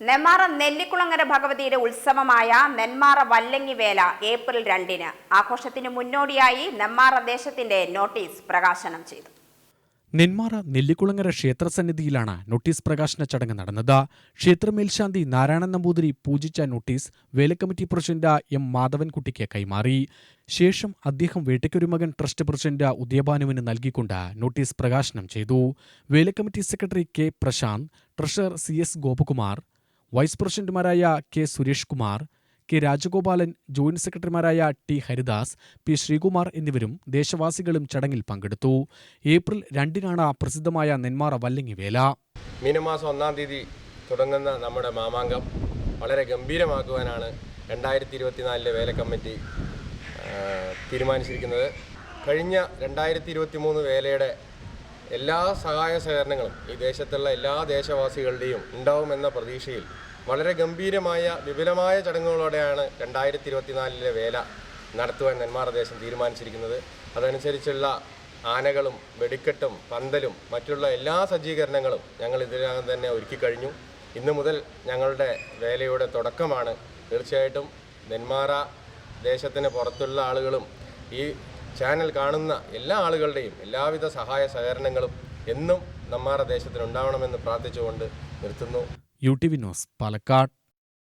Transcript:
നെന്മാറ നെല്ലിക്കുളങ്ങര ഭഗവതിയുടെ ഉത്സവമായ നെന്മാറ വല്ലങ്ങി വേല ഏപ്രിൽ രണ്ടിന്. ആഘോഷത്തിന് മുന്നോടിയായി നെന്മാറ ദേശത്തിന്റെ നോട്ടീസ് പ്രകാശനം ചെയ്തു. നെന്മാറ നെല്ലിക്കുളങ്ങര ക്ഷേത്രസന്നിധിയിലാണ് നോട്ടീസ് പ്രകാശന ചടങ്ങ് നടന്നത്. ക്ഷേത്രമേൽശാന്തി നാരായണൻ നമ്പൂതിരി പൂജിച്ച നോട്ടീസ് വേലക്കമ്മിറ്റി പ്രസിഡന്റ് എം മാധവൻകുട്ടിക്ക് കൈമാറി. ശേഷം അദ്ദേഹം വേട്ടയ്ക്കൊരുമകൻ ട്രസ്റ്റ് പ്രസിഡന്റ് ഉദയഭാനുവിന് നൽകിക്കൊണ്ട് നോട്ടീസ് പ്രകാശനം ചെയ്തു. വേലക്കമ്മിറ്റി secretary K Prashanth treasurer C S Gopakumar vice പ്രസിഡന്റുമാരായ K Suresh Kumar K Rajagopalan joint സെക്രട്ടറിമാരായ ടി ഹരിദാസ് പി ശ്രീകുമാർ എന്നിവരും ദേശവാസികളും ചടങ്ങിൽ പങ്കെടുത്തു. ഏപ്രിൽ രണ്ടിനാണ് പ്രസിദ്ധമായ നെന്മാറ വല്ലങ്ങി വേല മീനമാസം ഒന്നാം തീയതി തുടങ്ങുന്ന നമ്മുടെ മാമാങ്കം വളരെ ഗംഭീരമാക്കുവാനാണ് രണ്ടായിരത്തി ഇരുപത്തിനാലിലെ വേല കമ്മിറ്റി തീരുമാനിച്ചിരിക്കുന്നത്. കഴിഞ്ഞ രണ്ടായിരത്തി ഇരുപത്തി മൂന്ന് വേലയുടെ എല്ലാ സഹായ സഹകരണങ്ങളും ഈ ദേശത്തുള്ള എല്ലാ ദേശവാസികളുടെയും ഉണ്ടാവുമെന്ന പ്രതീക്ഷയിൽ വളരെ ഗംഭീരമായ വിപുലമായ ചടങ്ങുകളോടെയാണ് രണ്ടായിരത്തി ഇരുപത്തിനാലിലെ വേല നടത്തുവാൻ നെന്മാറ ദേശം തീരുമാനിച്ചിരിക്കുന്നത്. അതനുസരിച്ചുള്ള ആനകളും വെടിക്കെട്ടും പന്തലും മറ്റുള്ള എല്ലാ സജ്ജീകരണങ്ങളും ഞങ്ങൾ ഇതിനകം തന്നെ ഒരുക്കി കഴിഞ്ഞു. ഇന്നു മുതൽ ഞങ്ങളുടെ വേലയുടെ തുടക്കമാണ്. തീർച്ചയായിട്ടും നെന്മാറ ദേശത്തിന് പുറത്തുള്ള ആളുകളും ഈ ചാനൽ കാണുന്ന എല്ലാ ആളുകളുടെയും എല്ലാവിധ സഹായ സഹകരണങ്ങളും എന്നും നമ്മുടെ ദേശത്തിന് ഉണ്ടാവണമെന്ന് പ്രാർത്ഥിച്ചുകൊണ്ട് നിർത്തുന്നു. U T V news Palakkad.